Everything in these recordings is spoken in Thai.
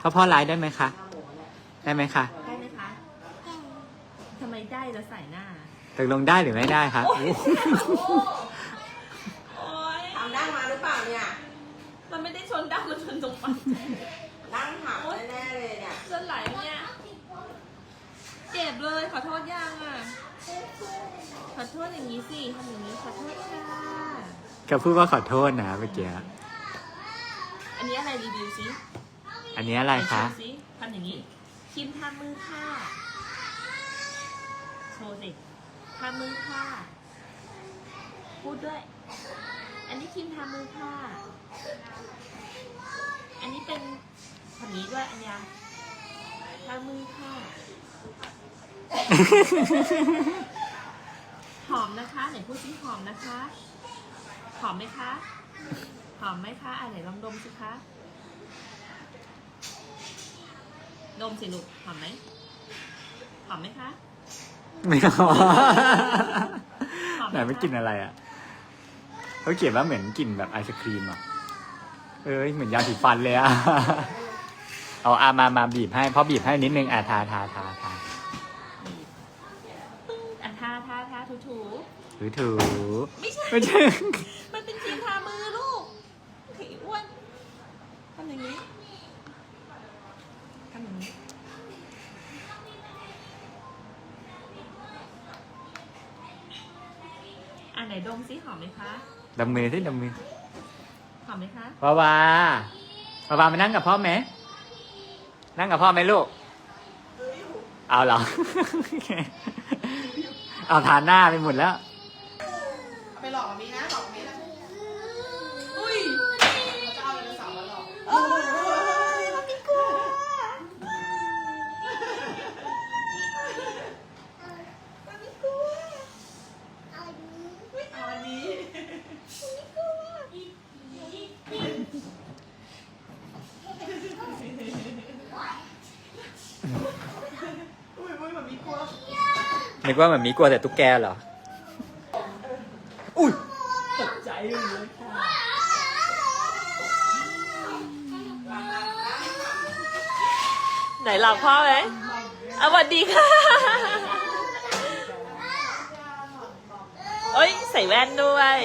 พ่อพ่อไลฟ์ได้ไหมคะ ได้ไหมคะได้ไหมคะทำไมได้แล้วใส่หน้าตกลงได้หรือไม่ได้คะโอ๊ยทำดั้งมาหรือเปล่าเนี่ย มันไม่ได้ชนดั้งมันชนตรงปันดั้งหักแน่ๆเลยเนี่ยเลือดไหลเนี่ย เจ็บเลยขอโทษยังอะ ขอโทษอย่างนี้สิทำอย่างนี้ขอโทษค่ะก็พูดว่าขอโทษนะเมื่อกี้ อันนี้อะไรรีวิวสิ อันนี้อะไรคะโชว์สิทำอย่างนี้ คิมทำมือค่ะ โชว์สิทำมือค่ะ พูดด้วย อันนี้คิมทำมือค่ะ อันนี้เป็นทำนี้ด้วยอันยาทำมือค่ะ หอมนะคะไหนพูดสิหอมนะคะ หอมไหมคะ หอมไหมคะอะไหนลองดมสิคะ ดมสิลูกหอมไหมหอมไหมคะ ไม่เอาหอมไหมคะไหนไม่กินอะไรอะเขาเขียนว่าเหมือนกลิ่นแบบไอศครีมอะ เอ้ยเหมือนยาสีฟันเลยอะ เอาอามามาบีบให้เพราะบีบให้นิดนึงอะทาทาทาทาปึ้งอะทาทาทาถูถูถือถูๆไม่ใช่ไม่ใช่ อมไหมคะดมมือที่ดมมือหอมไหมคะวาวาวาวามานั่งกับพ่อไหมนั่งกับพ่อไหมลูก เอาเหรอ เอาทานหน้าไปหมดแล้วไปหลอกมีนะหลอกมีนะ นึกว่ามันมีกลัวแต่ตุ๊กแกเหรอ อุ้ยตกใจเลยค่ะไหนหลับพ่อไหมอะสวัสดีค่ะ เอ้ย ใส่แว่นด้วย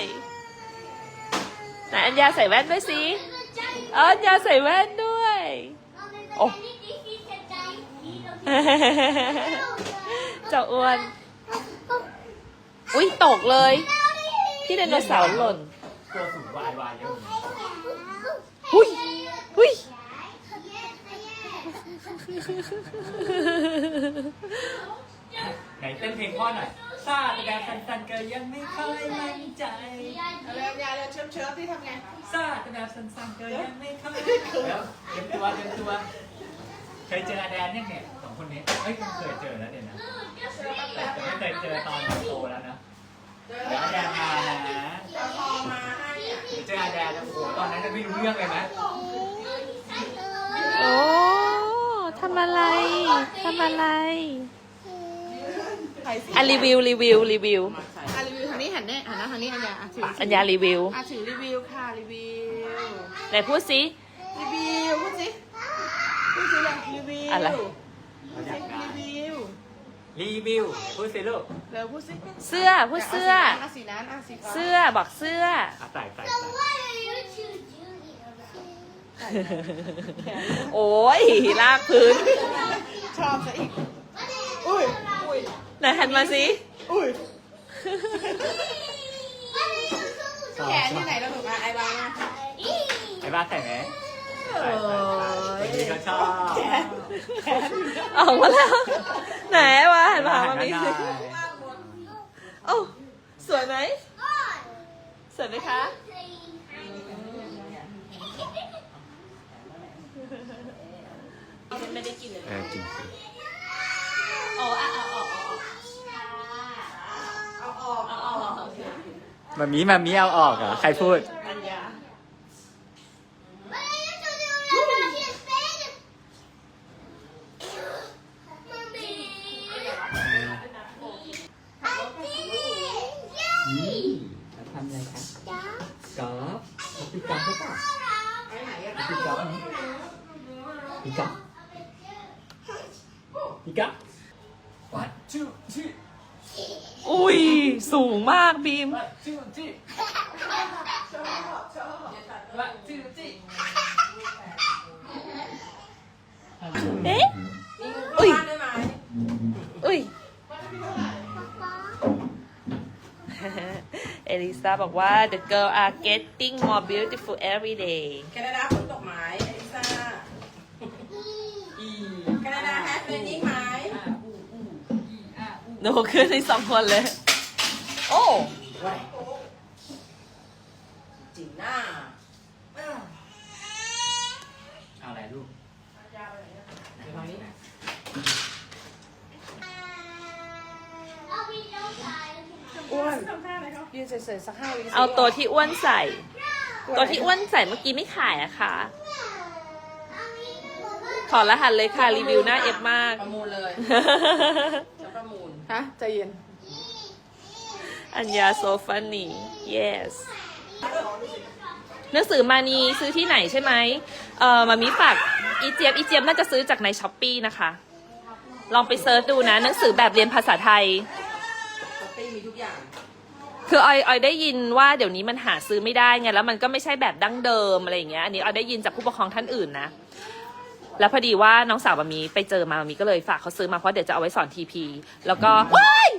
ไหนอัญญาใส่แว่นด้วยสิเอออัญญาใส่แว่นด้วย โอ้ เจ้าอ้วน อุ้ยตกเลย พี่ไดโนเสาร์หล่นกลัวสูงวายวายเยอะอุ้ยอุ้ยไหนเต้นเพลงพ่อหน่อย ซาแต่แบบสันๆเกยยังไม่ค่อยมั่นใจเร็วยายเร็วเชิมเชิมที่ทำไงซาแต่แบบสันๆเกยยังไม่ค่อยแล้วเตรียมตัวเตรียมตัว เคยเจออาแดนยังเนี่ยสองคนนี้เอ้ยเคยเจอแล้วเนี่ยนะแต่ไม่เคยเจอตอนโตแล้วนะเจอเดี๋ยวอาแดนมานะเอาทองมาให้อะเดี๋ยวเจออาแดนแล้วโอ้โหตอนนั้นจะไม่รู้เรื่องเลยไหมโอ้ทำอะไรทำอะไร อะรีวิวรีวิวรีวิวอะรีวิวทางนี้หันแน่หันหน้าทางนี้อัญญาอะถืออัญญารีวิวอะถือรีวิวค่ะรีวิวไหนพูดสิ รีวิวพูดสิพูดสิเลยรีวิวอะไร พูดสิรีวิวรีวิวพูดสิลูกเร็วพูดสิเสื้อพูดเสื้ออะสีนั้นอะสีฟ้าเสื้อบอกเสื้อ อะใส่ใส่ใส่ โอ้ยลากพื้น ชอบซะอีกอุ้ยอุ้ย ไหนหันมาสิอุ้ยแขนที่ไหนแล้วหนูอะไอ้บางอะไอ้บ้าใส่ไหมใส่ใส่ใส่คนนี้เขาชอบออกมาแล้ว ไหนวะหันมามามีได้โอ้สวยไหมสวยไหมคะฉันไม่ได้กินเลย มามีมามีเอาออกเหรอใครพูดอัญญา นี่ทำอะไรคะกอล์ฟเขาตีกอล์ฟหรือเปล่าไปไหนอะตีกอล์ฟไหมอีกะอีกะ one two three อุ้ย สูงมากบีมเอ๊ะมีงูเข้ย อุ้ย เอลิซาบอกว่า the girl are getting more beautiful every day แคนาดาฝนตกไหมเอลิซาแคนาดาแฮปปี้นิ่งไหมหนูขึ้นในสองคนเลย โอ้จิ๋งหน้าเอาอะไรลูกเดี๋ยวมานี้อ้วนทำท่าอะไรเขายืนเฉยๆสักห้าวิเอาตัวที่อ้วนใส่ ตัวที่อ้วนใส่เมื่อกี้ไม่ขายอะค่ะ ขอรหัสเลยค่ะรีวิวหน้าเอฟมาก ประมูลเลยจะ ประมูล ฮะใจเย็น อัญญา so funny yes หนังสือมานีซื้อที่ไหนใช่ไหมเออมามีฝากอีเจี๊ยบอีเจี๊ยบน่าจะซื้อจากในช้อปปีนะคะ ลองไปเซิร์ชดูนะ หนังสือแบบเรียนภาษาไทย ช้อปปี้มีทุกอย่าง คือออยออยได้ยินว่าเดี๋ยวนี้มันหาซื้อไม่ได้ไงแล้วมันก็ไม่ใช่แบบดั้งเดิมอะไรอย่างเงี้ยอันนี้ออยได้ยินจากผู้ปกครองท่านอื่นนะ แล้วพอดีว่าน้องสาวมามีไปเจอมามามีก็เลยฝากเขาซื้อมาเพราะเดี๋ยวจะเอาไว้สอนทีพีแล้วก็ว้าย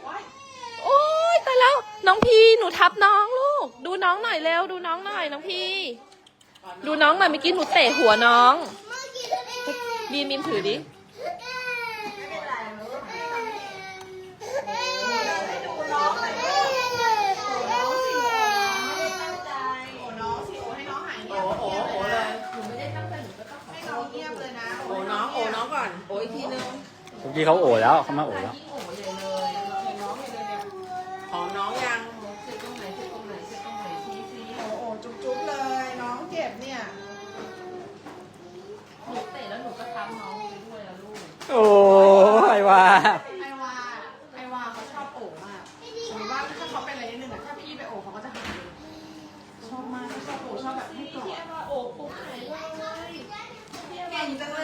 โอ้ยตายแล้วน้องพีหนูทับน้องลูก ดูน้องหน่อยเร็วดูน้องหน่อยน้องพีดูน้องหน่อยเมื่อกี้หนูเตะหัวน้องบีมบีมถือดิ โอ้น้องสิโอ้ให้น้องหายเงียบโอ้โอ้โอ้เลยให้น้องเงียบเลยนะโอ้น้องโอ้น้องก่อนโอ้อีกทีนึง เมื่อกี้เขาโอแล้วเขามาโอแล้ว ยิ่งโอ้ใหญ่เลยเห็นน้องอยู่เลยเนี่ยหอมน้องยังเช็ดตรงไหนเช็ดตรงไหนเช็ดตรงไหนชี้ชี้โอ้โอ้จุ๊บจุ๊บเลย น้องเจ็บเนี่ย หนูเตะแล้วหนูก็ทับน้องไปด้วยอะลูก โอ้ยว่าไอวาไอวาเขาชอบโอบมากสมมติว่าถ้าเขาเป็นอะไรนิดนึงอะถ้าพี่ไปโอบเขาก็จะหายเลยชอบมากเขาชอบโอบชอบแบบให้กอดโอ้ปุ๊บหายเลยเก่งจังเลย